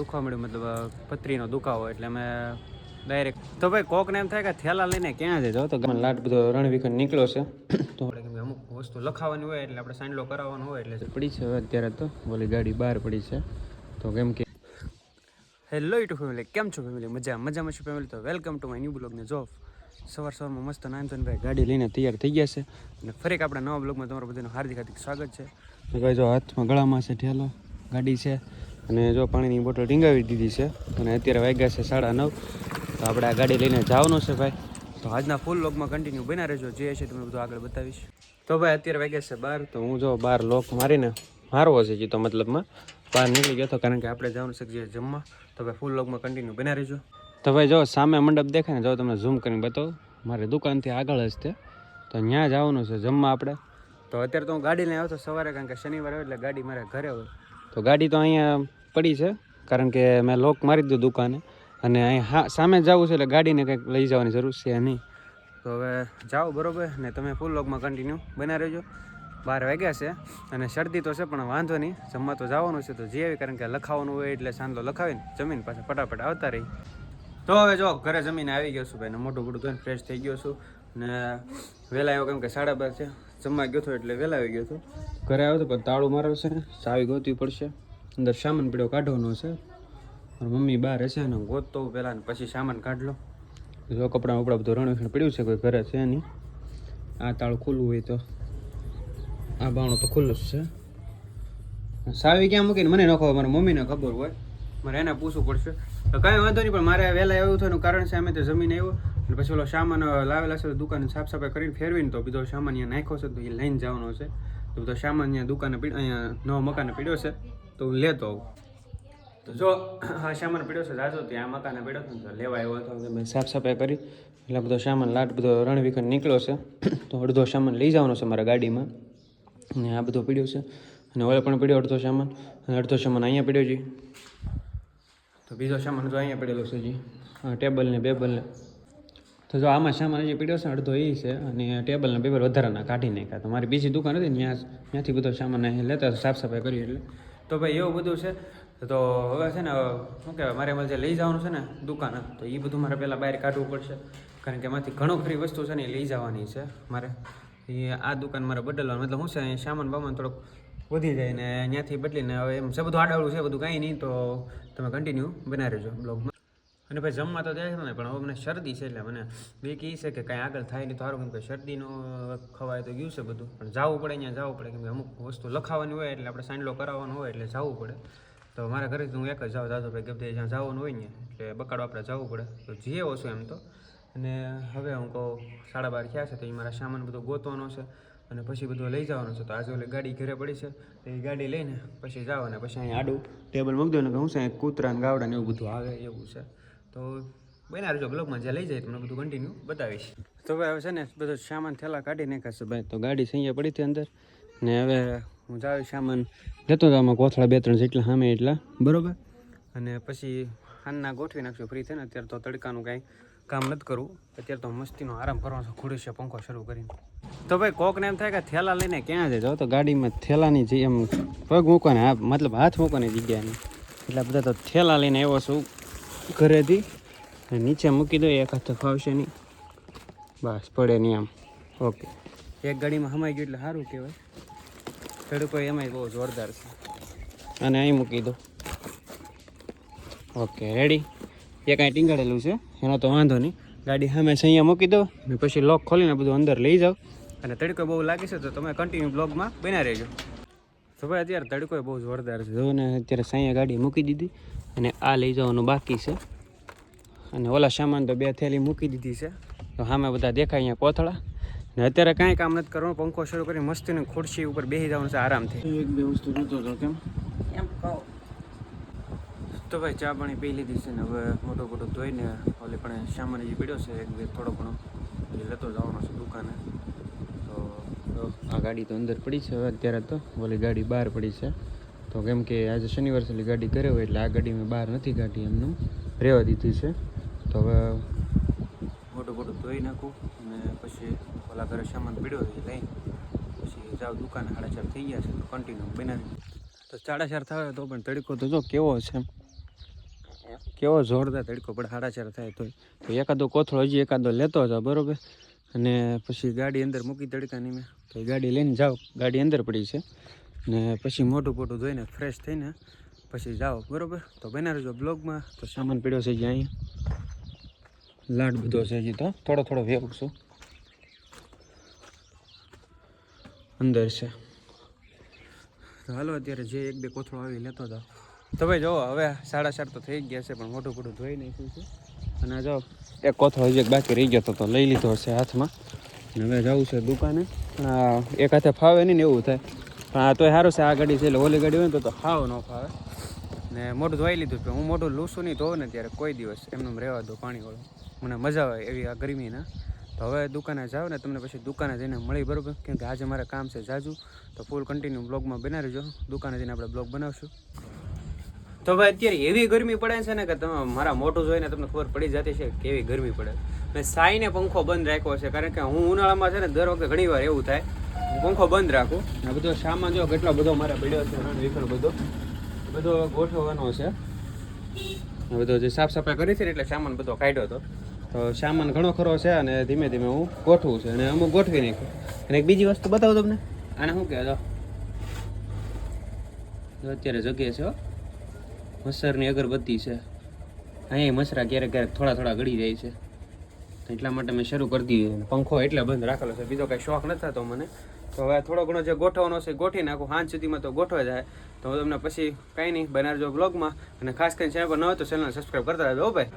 દુખવા મતલબ પથરીનો દુખાવો એટલે અમે ડાયરેક્ટ તો ભાઈ, કોકને એમ થાય કે થેલા લઈને ક્યાં છે જો તો ગામમાં લાટ બધો રણવિખંડ નીકળ્યો છે. તો અમુક વસ્તુ લખાવાની હોય એટલે આપણે સાંડલો કરાવવાનો હોય એટલે પડી છે અત્યારે તો. બોલી ગાડી બહાર પડી છે. તો કેમ કે હેલો યુટ્યુબ ફેમિલી કેમ છો ફેમિલી મજા મજામાં છું ફેમિલી તો વેલકમ ટુ માય ન્યૂ બ્લોગને જોબ સવાર સવારમાં મસ્ત નાનચંદભાઈ ગાડી લઈને તૈયાર થઈ ગયા છે. અને ફરીક આપણા નવા બ્લોગમાં તમારું બધાનું હાર્દિક હાર્દિક સ્વાગત છે. ભાઈ, જો હાથમાં ગળામાં છે ઠેલો, ગાડી છે. અને જો પાણીની બોટલ ટીંગાવી દીધી છે અને અત્યારે વાગ્યા છે સાડા નવ. તો આપણે આ ગાડી લઈને જવાનું છે ભાઈ. તો આજના ફૂલ લોગમાં કન્ટિન્યુ બના રહેજો. જે છે તમે બધું આગળ બતાવીશ. તો ભાઈ, અત્યારે વાગ્યા છે બાર. તો હું જો બાર લોક મારીને મારવો છે જીતો મતલબમાં. બહાર નીકળી ગયો હતો કારણ કે આપણે જવાનું છે જે જમવા. તો ભાઈ ફૂલ લોગમાં કન્ટિન્યુ બના રહેજો. તો ભાઈ, જો સામે મંડપ દેખાય ને, જો તમને ઝૂમ કરીને બતાવું. મારી દુકાનથી આગળ જ તે. તો ત્યાં જવાનું છે જમવા આપણે. તો અત્યારે તો હું ગાડી લઈને આવ્યો તો સવારે, કારણ કે શનિવાર હોય એટલે ગાડી મારે ઘરે હોય. તો ગાડી તો અહીંયા પડી છે, કારણ કે મેં લોક મારી દીધું દુકાને અને અહીં સામે જવું છે એટલે ગાડીને કંઈક લઈ જવાની જરૂર છે નહીં. તો હવે જાઓ બરોબર ને તમે ફૂલ લોકમાં કન્ટિન્યુ બના રહેજો. બાર વાગ્યા છે અને શરદી તો છે, પણ વાંધો નહીં. જમવા તો જવાનું છે તો જે કારણ કે લખાવાનું હોય એટલે સાંજલો લખાવીને જમીન પાછા ફટાફટ આવતા રહી. તો હવે જો, ઘરે જમીને આવી ગયો છું ભાઈ મોટું મોટું ધોઈને ફ્રેશ થઈ ગયો છું ને વહેલા આવ્યો કેમ કે સાડા બાર છે. જમવા ગયો હતો એટલે વહેલા આવી ગયો હતો ઘરે આવ્યો હતો પણ તાળું મારો છે ને સાવી ગોતવી પડશે. અંદર સામાન પીડ્યો, કાઢવાનો છે. મમ્મી બહાર હશે ને ગોતતો પહેલાં ને પછી સામાન કાઢ લો. જો કપડાં ઉપડા બધું રણવીખણ પડ્યું છે, કોઈ ઘરે છે નહીં. આ તાળું ખુલ્લું હોય તો. આ બાણું તો ખુલ્લું જ છે. સાવી ક્યાં મૂકીને મને ન મારા મમ્મીને ખબર હોય. મારે એને પૂછવું પડશે. તો કાંઈ વાંધો નહીં, પણ મારે વહેલા એવું થયું કારણ છે, અમે તો જમીન આવ્યો. અને પછી ઓલો સામાન લાવેલા છે દુકાને સાફ સફાઈ કરીને ફેરવીને તો બીજો સામાન અહીંયા નાખ્યો છે, તો એ લઈને જવાનો છે. તો બધો સામાન અહીંયા દુકાને અહીંયા નવા મકાને પીડ્યો છે. તો હું લેતો તો જો, આ સામાન પીડ્યો છે રાજો ત્યાં મકાને પીડ્યો છે તો લેવા આવ્યો હતો. મેં સાફ સફાઈ કરી, એટલે બધો સામાન લાટ, બધો રણવિખંડ નીકળ્યો છે. તો અડધો સામાન લઈ જવાનો છે મારા ગાડીમાં. અને આ બધો પીડ્યો છે. અને ઓલે પણ પીડ્યો અડધો સામાન. અને અડધો સામાન અહીંયા પીડ્યો છે. તો બીજો સામાન તો અહીંયા પડેલો છે જી ટેબલને ટેબલ ને બેબલ તો જો આમાં સામાન હજી પીડ્યો છે, અડધો એ છે. અને ટેબલ ને બેબલ વધારાના કાઢી નાખ્યા. તો મારી બીજી દુકાન હતી ત્યાં, ત્યાંથી બધો સામાન લેતા સાફ સફાઈ કરી એટલે. તો ભાઈ એવું બધું છે. તો હવે છે ને, શું કહેવાય, મારે એમાં જે લઈ જવાનું છે ને, દુકાન, તો એ બધું મારે પહેલાં બહાર કાઢવું પડશે. કારણ કે એમાંથી ઘણો ખરી વસ્તુ છે ને એ લઈ જવાની છે મારે. એ આ દુકાન મારે બદલવાનું, મતલબ શું છે અહીંયા સામાન બામાન થોડોક વધી જાય ને ત્યાંથી બદલીને હવે એમ છે બધું આડાવડું છે, બધું કાંઈ નહીં, તો તમે કન્ટિન્યુ બનાવી રહેજો બ્લોગમાં. અને ભાઈ જમવા તો જાય ને, પણ હવે મને શરદી છે એટલે મને બીક એ છે કે કાંઈ આગળ થાય નહીં, તો સારું કેમ કે શરદીનું ખવાય તો ગયું છે બધું. પણ જવું પડે અહીંયા જવું પડે, કેમ કે અમુક વસ્તુ લખાવાની હોય એટલે આપણે સાંડલો કરાવવાનો હોય એટલે જવું પડે. તો મારા ઘરે હું એક જ જાઉં, દાદો ભાઈ ગમે જ્યાં જવાનું હોય ને, એટલે બકાડો આપણે જવું પડે. તો જઈએ ઓછું એમ તો. અને હવે હું કહું, સાડા બાર થયા છે, તો એ મારા સામાન બધો ગોતવાનો છે અને પછી બધું લઈ જવાનું છે. તો આજે ઓલી ગાડી ઘરે પડી છે, તો એ ગાડી લઈને પછી જાવ અને પછી અહીંયા આડું ટેબલ મૂકી દો ને કે હું છે કૂતરા ને ગાવડા ને એવું બધું આવે એવું છે. તો બના જો બ્લોગમાં જ્યાં લઈ જાય તમને બધું કન્ટિન્યુ બતાવીશ. તો હવે હવે છે ને બધો સામાન થેલા કાઢી નાખાશે ભાઈ. તો ગાડી સૈયા પડી હતી અંદર. ને હવે હું જાવ સામાન. લેતો હતો આમાં કોથળા બે ત્રણ જેટલા સામે એટલા. બરાબર? અને પછી હાનના ગોઠવી નાખશું ફ્રી થઈને. અત્યારે તો તડકાનું કાંઈ કામ નથી કરવું. અત્યારે તો મસ્તીનો આરામ કરવાનો છે. ખુડી છે પંખો શરૂ કરીને. તો ભાઈ કોકને એમ થાય કે થેલા લઈને ક્યાં જાય? જાઓ તો ગાડીમાં થેલાની જે એમ પગ મૂકવાની મતલબ હાથ મૂકવાની જગ્યાની એટલે બધા તો થેલા લઈને આવ્યો છું. ઘરેથી. નીચે મૂકી દો, એક હાથે ફાવશે નહીં. બસ, પડે નહીં આમ. ઓકે. એક ગાડીમાં હમાઈ ગયું એટલે સારું કહેવાય. ખેડૂતો એમાંય બહુ જોરદાર છે. અને અહીં મૂકી દો. ઓકે રેડી એક કાંઈ ટીંગાડેલું છે. એનો તો વાંધો નહીં. ગાડી સામે અહીંયા મૂકી દો. ને પછી લોક ખોલીને બધું અંદર લઈ જાઓ. અને તડકો બહુ લાગે છે, તો તમે કન્ટિન્યુ બ્લોગમાં બન્યા રહેજો. તો ભાઈ અત્યારે તડકો બહુ જોરદાર છે. જોને અત્યારે સાઅહીંયા ગાડી મૂકી દીધી અને આ લઈ જવાનું બાકી છે. અને ઓલા સામાન તો બે થેલી મૂકી દીધી છે. તો સામે બધા દેખાય અહીંયા કોથળા. ને અત્યારે કાંઈ કામ નથી કરવાનું પંખો શરૂ કરી મસ્તીને ખુરશી ઉપર બેસી જવાનું છે આરામથી. એક બે વસ્તુ જોતો હતો કેમ? એમ કહું. તો ભાઈ ચા પાણી પી લીધી છે ને હવે મોટો મોટો ધોઈને ઓલી પણ સામાન જે પીડ્યો છે એક બે થોડો ઘણો. લેતો જવાનો છે દુકાને. તો આ ગાડી તો અંદર પડી છે હવે અત્યારે તો. ઓલી ગાડી બહાર પડી છે. તો કેમ કે આજે શનિવાર સુધી ગાડી કરે હોય એટલે આ ગાડી મેં બહાર નથી કાઢી એમનું. રહેવા દીધી છે. તો હવે મોટું મોટું ધોઈ નાખું અને પછી ઓલા ઘરે સામાન પીડ્યો છે લઈ. પછી જાવ દુકાન સાડા ચાર થઈ ગયા છે તો કન્ટિન્યુ બનાવી. તો સાડા ચાર થાય તો પણ તડકો તો જો કેવો છે કેવો જોરદાર તડકો પણ સાડા ચાર થાય તો એકાદો કોથળો હજી એકાદો લેતો જાવ બરોબર? અને પછી ગાડી અંદર મૂકી તડકાની મેં તો ગાડી લઈને જાઓ. ગાડી અંદર પડી છે. ને પછી મોટું પોટું ધોઈને ફ્રેશ થઈને પછી જાઓ. બરોબર? તો બના રહેજો બ્લોગમાં તો સામાન પીડ્યો છે હજી અહીંયા. લાડ બધો છે હજી તો. થોડો થોડો વેવું છું. અંદર છે. તો હાલો, અત્યારે જે એક બે કોથળો આવી લેતો હતો તો ભાઈ જુઓ, હવે સાડા ચાર તો થઈ ગયા છે, પણ મોટું પોટું ધોઈ નાખ્યું છે. અને જો, એક કોથો હજી બાકી રહી ગયો તો લઈ લીધો હશે હાથમાં. હવે જવું છે દુકાને. પણ એક હાથે ફાવે નહીં ને એવું થાય. પણ આ તોય સારું છે, આ ગાડી છે એટલે ઓલી ગાડી હોય ને તો તો હાવ ન ફાવે. ને મોઢું ધોઈ લીધું છે, હું મોઢું લૂસું નહીં ધોઉં ને ત્યારે કોઈ દિવસ એમનું રહેવા દો પાણીવાળું મને મજા આવે એવી આ ગરમીના. તો હવે દુકાને જાઓ ને તમને પછી દુકાને જઈને મળી બરાબર. કેમ કે આજે મારે કામ છે જાજુ. તો ફૂલ કન્ટિન્યુ બ્લોગમાં બનાવી દુકાને જઈને આપણે બ્લોગ બનાવશું. તો ભાઈ અત્યારે એવી ગરમી પડે છે ને કે તમે મારા મોટું જોઈને તમને ખબર પડી જતી છે કે કેવી ગરમી પડે. મેં સાઈને પંખો બંધ રાખ્યો છે, કારણ કે હું ઉનાળામાં છે ને દર વખતે ઘણી વાર એવું થાય, હું પંખો બંધ રાખું. ને બધો સામાન જો કેટલો બધો મારે પડ્યો છે રણ વિખર બધો બધો ગોઠવવાનો છે. આ બધો જે સાફ સફાઈ કરી છે ને એટલે સામાન બધો કાઢ્યો હતો. તો સામાન ઘણો ખરો છે અને ધીમે ધીમે હું ગોઠવું છે અને અમુક ગોઠવી નાખ્યું અને એક બીજી વસ્તુ બતાવું તમને. આને શું કહે જો જો અત્યારે જગ્યા છે મસરની અગરબત્તી છે. અહીંયા મસરા ક્યારેક ક્યારેક થોડા થોડા ગળી જાય છે. એટલા માટે મેં શરૂ કરી દીધી પંખો એટલે બંધ રાખેલો છે. બીજો કાંઈ શોખ નથી થતો મને. તો હવે થોડો ઘણો જે ગોઠવવાનો છે ગોઠવી નાખું. સાંજ સુધીમાં તો ગોઠવા જાય. તો હું તમને પછી કાંઈ નહીં, બનાવજો બ્લોગમાં અને ખાસ કરીને ચેનલ પર ન હોય તો ચેનલ સબસ્ક્રાઈબ કરતા રહેજો ભાઈ.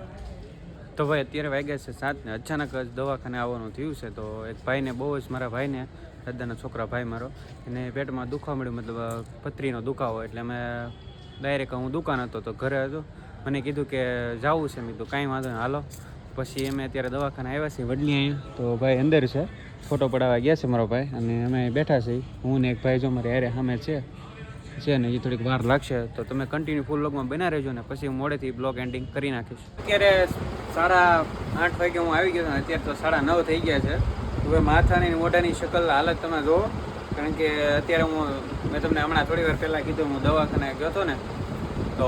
તો ભાઈ, અત્યારે વાગ્યા છે સાત ને અચાનક જ દવાખાને આવવાનું થયું છે. તો એક ભાઈને, બહુ જ મારા ભાઈને, દાદાના છોકરા ભાઈ મારો, એને પેટમાં દુખવા મળ્યું મતલબ પથરીનો દુખાવો. એટલે મેં ડાયરેક્ટ હું દુકાન હતો તો ઘરે હતો. મને કીધું કે જવું છે મેં તો કાંઈ વાંધો નહીં, હાલો. પછી અમે અત્યારે દવાખાને આવ્યા છીએ, વડલી અહીંયા. તો ભાઈ અંદર છે, ફોટો પડાવવા ગયા છે મારો ભાઈ અને અમે બેઠા છીએ. હું ને એક ભાઈ જો મારે હારે સામે છે છે ને, એ થોડીક વાર લાગશે. તો તમે કન્ટિન્યુ ફૂલ બ્લોગમાં બના રહેજો ને, પછી હું મોડેથી બ્લોગ એન્ડિંગ કરી નાખીશ. અત્યારે સાડા આઠ વાગે હું આવી ગયો છું અત્યારે તો સાડા નવ થઈ ગયા છે. હવે માથાની મોઢાની શકલ હાલત તમે જુઓ. કારણ કે અત્યારે હું, મેં તમને હમણાં થોડી વાર પહેલાં કીધું, હું દવાખાને ગયો હતો ને, તો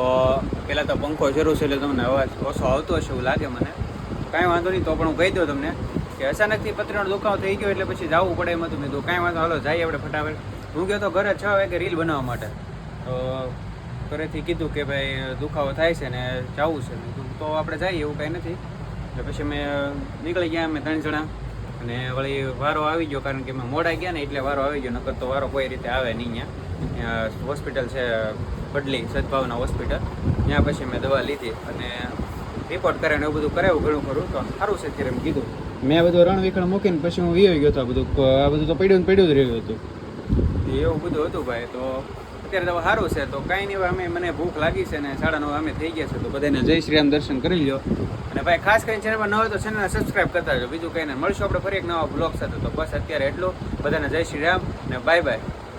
પહેલાં તો પંખો જરૂર છે એટલે તમને અવાજ ઓછો આવતો હશે એવું લાગે મને. કાંઈ વાંધો નહીં, તો પણ હું કહી દઉં તમને કે અચાનકથી પતરીનો દુખાવો થઈ ગયો એટલે પછી જવું પડે એમ હતું મેં કીધું, કાંઈ વાંધો હાલો, જઈએ આપણે ફટાફટ. હું ગયો તો ઘરે છ વાગે રીલ બનાવવા માટે. તો ઘરેથી કીધું કે ભાઈ, દુખાવો થાય છે ને જવું છે. તો આપણે જઈએ, એવું કાંઈ નથી. એટલે પછી મેં નીકળી ગયા અમે ત્રણ જણા. અને વળી વારો આવી ગયો કારણ કે મેં મોડા ગયા ને એટલે વારો આવી ગયો, નકર તો વારો કોઈ રીતે આવે નહીં અહીંયા. હોસ્પિટલ છે બદલી, સદભાવના હોસ્પિટલ ત્યાં પછી મેં દવા લીધી અને રિપોર્ટ ને એવું બધું કરાવ્યું ઘણું ખરું, તો સારું છે ત્યારે એમ કીધું. મેં બધું રણ વિખણ મૂકીને પછી હું વી ગયો હતો આ બધું આ બધું તો પડ્યું ને પડ્યું જ રહ્યું હતું. એવું બધું હતું ભાઈ, તો અત્યારે તો સારું છે. તો કાંઈ નહીં અમે, મને ભૂખ લાગી છે ને સાડા નવ અમે થઈ ગયા છે, તો બધાને જય શ્રી રામ દર્શન કરી લો અને ભાઈ, ખાસ કરીને ચેનલ ન હોય તો ચેનલને સબસ્ક્રાઈબ કરતા જો બીજું કંઈ નહીં. મળશું આપણે ફરી એક નવા બ્લોગ સાથે. તો બસ અત્યારે એટલું. બધાને જય શ્રી રામ ને બાય બાય